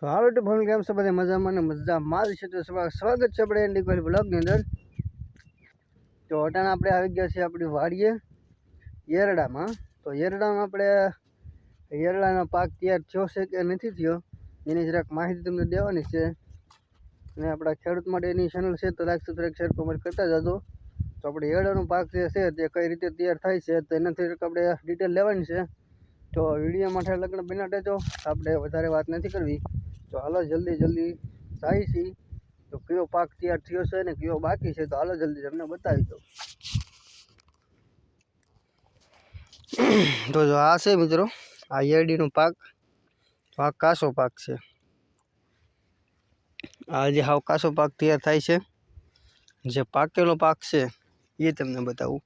તો હાલો તો ફોન કેમ છે? બધા મજામાં ને મજામાં જ છે. તો સ્વા- સ્વાગત છે આપણે એન્ડી કોહલી બ્લોગની અંદર. તો અટાણે આપણે આવી ગયા છીએ આપણી વાડીએ, યેરડામાં. તો યેરડામાં આપણે, યેરડાનો પાક તૈયાર થયો છે કે નથી થયો, એની જરાક માહિતી તમને દેવાની છે. અને આપણા ખેડૂત માટે એની ચેનલ છે, તો લાઈક સબસ્ક્રાઈબ શેર કોમેન્ટ કરતા જજો. તો આપણે યેરડાનો પાક જે છે, તે કઈ રીતે તૈયાર થાય છે, તો એનાથી આપણે ડિટેલ લેવાની છે. તો વીડિયો માટે લગ્ન બના દેજો આપણે વધારે વાત નથી કરવી. તો હાલો જલ્દી જલ્દી થાય છે. તો કયો પાક તૈયાર થયો છે ને કયો બાકી છે તો હાલો જલ્દી તમને બતાવી દઉં. તો જો આ છે મિત્રો, આ યેરડીનો પાક, તો આ કાસો પાક છે. આ જે હાવ કાસો પાક તૈયાર થાય છે, જે પાકેલો પાક છે, એ તમને બતાવું.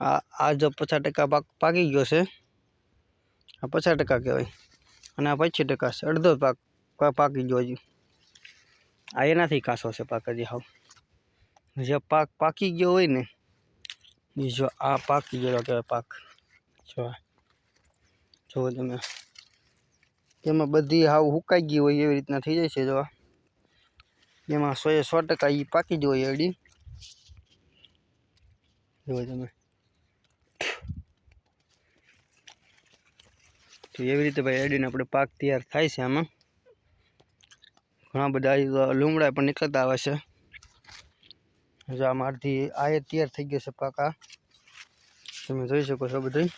આ આ જો પચાસ ટકા પાક પાકી ગયો છે, આ પચાસ ટકા કહેવાય. અને આ પચીસ ટકા છે, અડધો પાક. પાકી ગયો હજી. આ એનાથી કાસો છે પાક હજી હાવ. જે પાક પાકી ગયો હોય ને, બીજો આ પાકી ગયેલો કહેવાય પાક. જો. જુઓ તમે. એમાં બધી હાવ હુકાઈ ગઈ હોય એવી રીતના થઈ જાય છે જો. એમાં સો એ સો ટકા એ પાકી જ હોય એડી. જુઓ તમે. તો એવી રીતે ભાઈ એડીને આપણે પાક તૈયાર થાય છે આમાં. ઘણા બધા અહીં લૂમડા પણ નીકળતા આવે છે. જો આમ આ એ તૈયાર થઈ ગયો છે પાકા. તમે જોઈ શકો છો બધું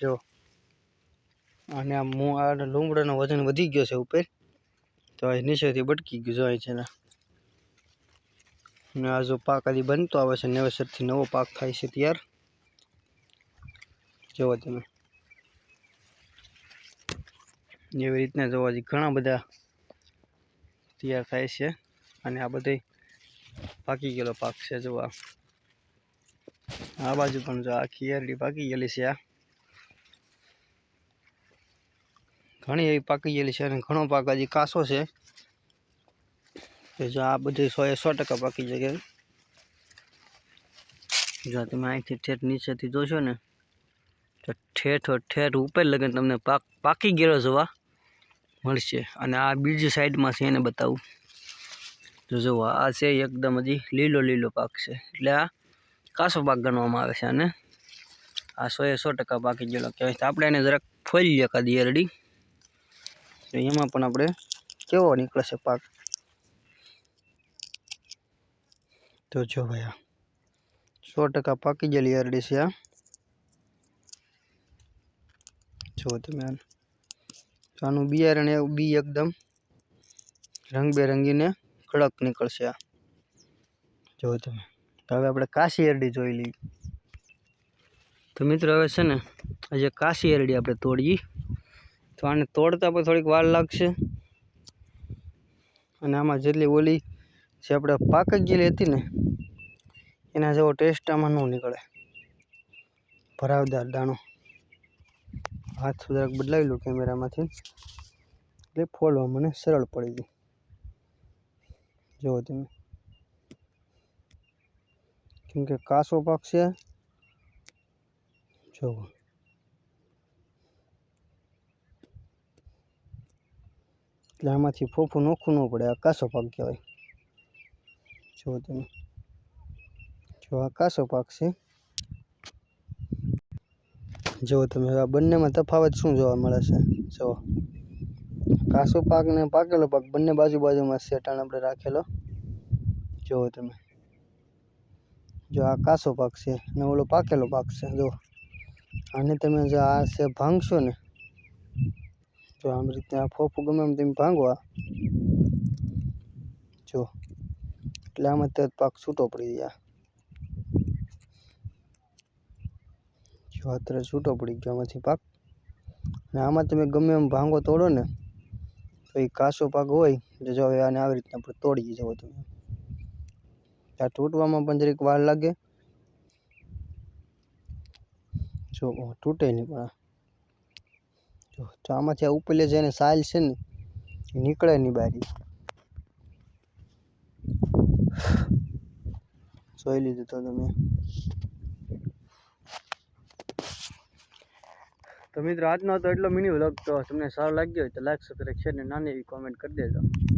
જો. અને આ હું આ લૂમડાનો વજન વધી ગયો છે ઉપર. તો આ નીચેથી બટકી ગયું જો અહીં છે ને. આ જો પાક હજી બનતો આવે છે, નેવસરથી નવો પાક થાય છે તૈયાર. જોવા તમે. એવી રીતના જોવા ઘણા બધા તૈયાર થાય છે અને આ બધે પાકી ગયેલો પાક છે, જો આ. બાજુ પણ જો આખી એરડી પાકી ગયેલી છે આ. ઘણી એવી પાકી ગયેલી છે અને ઘણો પાક હજી કાસો છે. કે જો આ બધી સો એ સો ટકા પાકી જાય જો તમે અહીંથી ઠેઠ નીચેથી જોશો ને, તો ઠેઠો ઠેઠ ઉપર લગન તમને પાક પાકી ગયેલો જોવા. મળશે. અને આ બીજી સાઈડમાં છે એને બતાવું. તો જુઓ, આ છે એકદમ હજી લીલો લીલો પાક છે. એટલે આ કાસો પાક ગણવામાં આવે છે અને આ સો એ સો ટકા પાકી ગયેલો કહેવાય તો આપણે એને જરાક ફોલીએ કાદી એરડી તો એમાં પણ આપણે કેવો નીકળે છે પાક? તો જો ભાઈ આ સો ટકા પાકી ગયેલી એરડી છે આ. જુઓ તમે તો આનું બિયારણ એવું બી એકદમ રંગબેરંગીને કડક નીકળશે આ. જુઓ તમે. હવે આપણે કાશી એરડી જોઈ લઈએ. તો મિત્રો હવે છે ને, આજે કાશી એરડી આપણે તોડીએ. તો આને તોડતા પણ થોડીક વાર લાગશે. અને આમાં જેટલી ઓલી જે આપણે પાક ગયેલી હતી ને, એના જેવો ટેસ્ટ આમાં ન નીકળે. ભરાવદાર દાણો. હાથ જરાક બદલાવી લઉં કેમેરામાંથી. એટલે ફોલવા મને સરળ પડી ગઈ. જુઓ તમે. કેમ કે કાસો પાક છે. જુઓ. એટલે આમાંથી ફોફું નોખું ન પડે, આ કાસો પાક કહેવાય. જુઓ તમે. જો આ કાસો પાક છે. જુઓ તમે હવે આ બંનેમાં તફાવત શું જોવા મળે છે? જુઓ કાસો પાક ને પાકેલો પાક બંને બાજુ બાજુમાં શેટાણ આપણે રાખેલો. જુઓ તમે, જો આ કાસો પાક છે અને ઓલો પાકેલો પાક છે, જો. આને તમે જો આ છે ભાંગશો ને, જો આમ રીતે આ ફોફું ગમે એમ તમે ભાંગો આ. જો, એટલે આમાં તરત પાક છૂટો પડી જાય. જો અત્યારે છૂટો પડી ગયો આમાંથી પાક. અને આમાં તમે ગમે એમ ભાંગો તોડો ને, તો એ કાસો પાક હોય, તો જો આને આવી રીતના તોડી જવો તમે. આ તૂટવામાં પણ જરીક વાર લાગે. જો તૂટે નહીં પણ જો, તો આમાંથી આ ઉપલે જેને સાયલ છે ને, એ નીકળે નહીં બારી. જોઈ લીધું તો તમે. તો મિત્રો, આજનો તો એટલો મિની વ્લોગ તો તમને સારો લાગ્યો હોય તો લાઈક સબસ્ક્રાઈબ શેર ને નાની એવી કોમેન્ટ કરી દેજો.